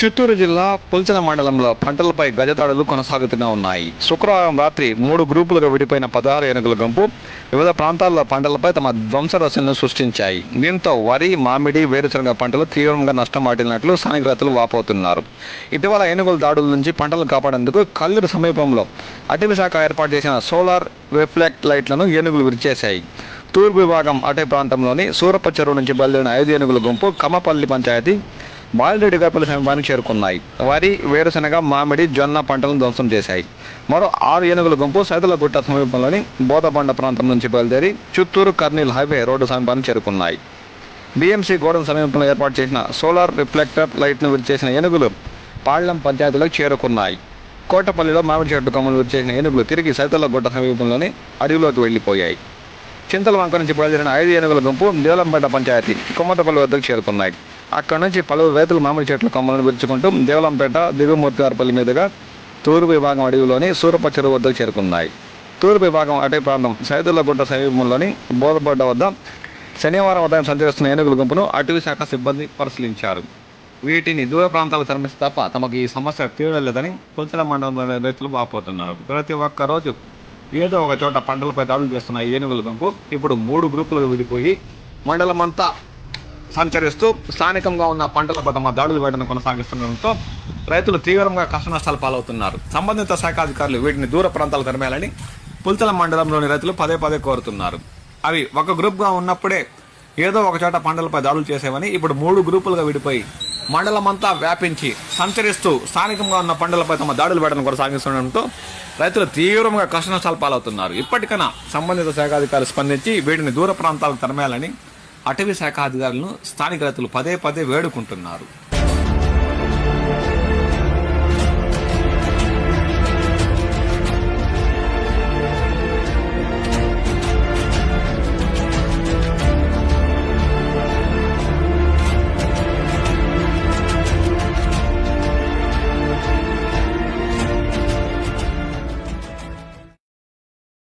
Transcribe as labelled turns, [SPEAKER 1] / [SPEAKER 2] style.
[SPEAKER 1] చిత్తూరు జిల్లా పుల్చన మండలంలో పంటలపై గజదాడులు కొనసాగుతూనే ఉన్నాయి. శుక్రవారం రాత్రి మూడు గ్రూపులుగా విడిపోయిన పదహారు ఏనుగుల గుంపు వివిధ ప్రాంతాల్లో పంటలపై తమ ధ్వంసరసలను సృష్టించాయి. దీంతో వరి మామిడి వేరుశనగ పంటలు తీవ్రంగా నష్టం వాటిల్లినట్లు స్థానిక రైతులు వాపోతున్నారు. ఇటీవల ఏనుగుల దాడుల నుంచి పంటలు కాపాడేందుకు కల్లూరు సమీపంలో అటవీ శాఖ ఏర్పాటు చేసిన సోలార్ రిఫ్లెక్ట్ లైట్లను ఏనుగులు విరిచేశాయి. తూర్పు విభాగం అటవీ ప్రాంతంలోని సూరప్ప చెరువు నుంచి బయలుదేరిన ఐదు ఏనుగుల గుంపు కమపల్లి పంచాయతీ బాలిరెడ్డి గర్పల్లి సమీపానికి చేరుకున్నాయి. వరి వేరుశనగ మామిడి జొన్న పంటలను ధ్వంసం చేశాయి. మరో ఆరు ఏనుగుల గుంపు సైదలగుట్ట సమీపంలోని బోధబండ ప్రాంతం నుంచి బయలుదేరి చిత్తూరు కర్నీల్ హైవే రోడ్డు సమీపానికి చేరుకున్నాయి. బీఎంసీ గోడౌన్ సమీపంలో ఏర్పాటు చేసిన సోలార్ రిఫ్లెక్టర్ లైట్ను విరిచేసిన ఏనుగులు పాళ్ళం పంచాయతీలోకి చేరుకున్నాయి. కోటపల్లిలో మామిడి చెట్టు కొమ్మలు విరిచేసిన ఏనుగులు తిరిగి సైతలగుట్ట సమీపంలోని అడవిలోకి వెళ్ళిపోయాయి. చింతలవంక నుంచి బయలుదేరిన ఐదు ఏనుగుల గుంపు దేవలంపేట పంచాయతీ కొమ్మతపల్లి వద్దకు చేరుకున్నాయి. అక్కడ నుంచి పలువురు రైతులు మామిడి చెట్ల కొమ్మలను విరుచుకుంటూ దేవలంపేట దిగుమూర్తిగారపల్లి మీదుగా తూర్పు విభాగం అడవిలోని సూరప చెరువు వద్దకు చేరుకున్నాయి. తూర్పు విభాగం అటవీ ప్రాంతం సైదులగుట్ట సమీపంలోని బోధపడ్డ వద్ద శనివారం ఉదయం సంచరిస్తున్న ఏనుగుల గుంపును అటవీ శాఖ సిబ్బంది పరిశీలించారు. వీటిని దూర ప్రాంతాలకు తరలిస్తే తప్ప తమకు ఈ సమస్య తీరలేదని పుల్చల మండలంలోని రైతులు వాపోతున్నారు. ప్రతి ఒక్క రోజు ఏదో ఒక చోట పంటలపై దాడులు చేస్తున్న ఏనుగుల గుంపు ఇప్పుడు మూడు గ్రూపులుగా విడిపోయి మండలం అంతా సంచరిస్తూ స్థానికంగా ఉన్న పంటలపై తమ దాడులు వేయడం కొనసాగిస్తుండడంతో రైతులు తీవ్రంగా కష్ట నష్టాలు పాలవుతున్నారు. సంబంధిత శాఖ అధికారులు వీటిని దూర ప్రాంతాలు తరిమేయాలని పుల్తల మండలంలోని రైతులు పదే పదే కోరుతున్నారు. అవి ఒక గ్రూప్గా ఉన్నప్పుడే ఏదో ఒక చోట పంటలపై దాడులు చేసేవని ఇప్పుడు మూడు గ్రూపులుగా విడిపోయి మండలమంతా వ్యాపించి సంచరిస్తూ స్థానికంగా ఉన్న పంటలపై తమ దాడులు పెట్టడం కొనసాగిస్తుండటంతో రైతులు తీవ్రంగా కష్ట నష్టాలు పాలవుతున్నారు. ఇప్పటికైనా సంబంధిత శాఖ అధికారులు స్పందించి వీటిని దూర ప్రాంతాలకు తరమేయాలని అటవీ శాఖ అధికారులను స్థానిక రైతులు పదే పదే వేడుకుంటున్నారు.